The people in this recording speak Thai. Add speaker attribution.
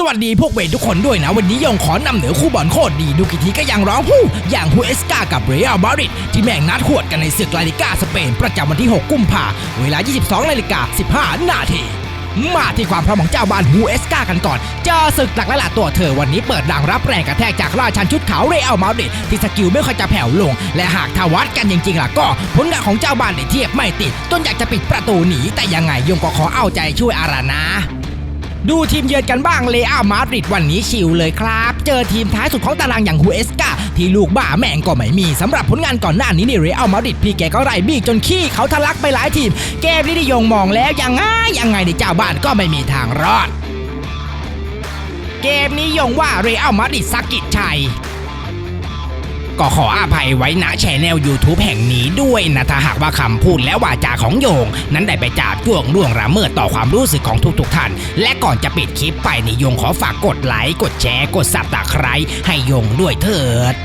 Speaker 1: สวัสดีพวกเวททุกคนด้วยนะ วันนี้ยงขอนำเหนือคู่บอลโคตรดีดูกี่ทีก็ยังร้องฮู้อย่างฮูเอสกากับเรอัลมาริดที่แม่งนัดหวดกันในศึกลาลิก้าสเปน ประจำวันที่ 6 กุมภาเวลา 22นาฬิกา15 นาทีมาที่ความพร้อมของเจ้าบ้านฮูเอสกากันก่อนเจอศึกหลักและหละตัวเธอวันนี้เปิดดังรับแรงกระแทกจากราชันชุดขาวเรอัลมาดริดที่สกิลไม่ค่อยจะแผ่วลง และหากทวัดกันจริงๆล่ะก็ ผลงานของเจ้าบ้านได้เทียบไม่ติดจนอยากจะปิดประตูหนีแต่ยังไงยงก็ขอเอาใจช่วยอารานะ ดูทีมเยือนกันบ้างเลอามาดริดวันนี้ชิวเลยครับ เจอทีมท้ายสุดของตารางอย่างฮูเอสกาที่ลูกบ้าแม่งก็ไม่มีสำหรับผลงานก่อนหน้านี้นี่เรอัลมาดริดพี่แกก็ไล่บี้จนขี้เขาทะลักไปหลายทีม เกมนี้นิยงมองแล้วยังไงยังไงในเจ้าบ้านก็ไม่มีทางรอด เกมนี้ยงว่าเรอัลมาดริดสกิดชัย ก็ขออภัยไว้ณแชนแนล YouTube แห่งนี้ด้วยนะถ้าหากว่าคำพูดและวาจาของโยง นั้นได้ไปจาบจ้วงล่วงละเมิดต่อความรู้สึกของทุกๆท่าน และก่อนจะปิดคลิปไปนี่โยงขอฝากกดไลค์กดแชร์กดซับตะไคร้ให้โยงด้วยเถิด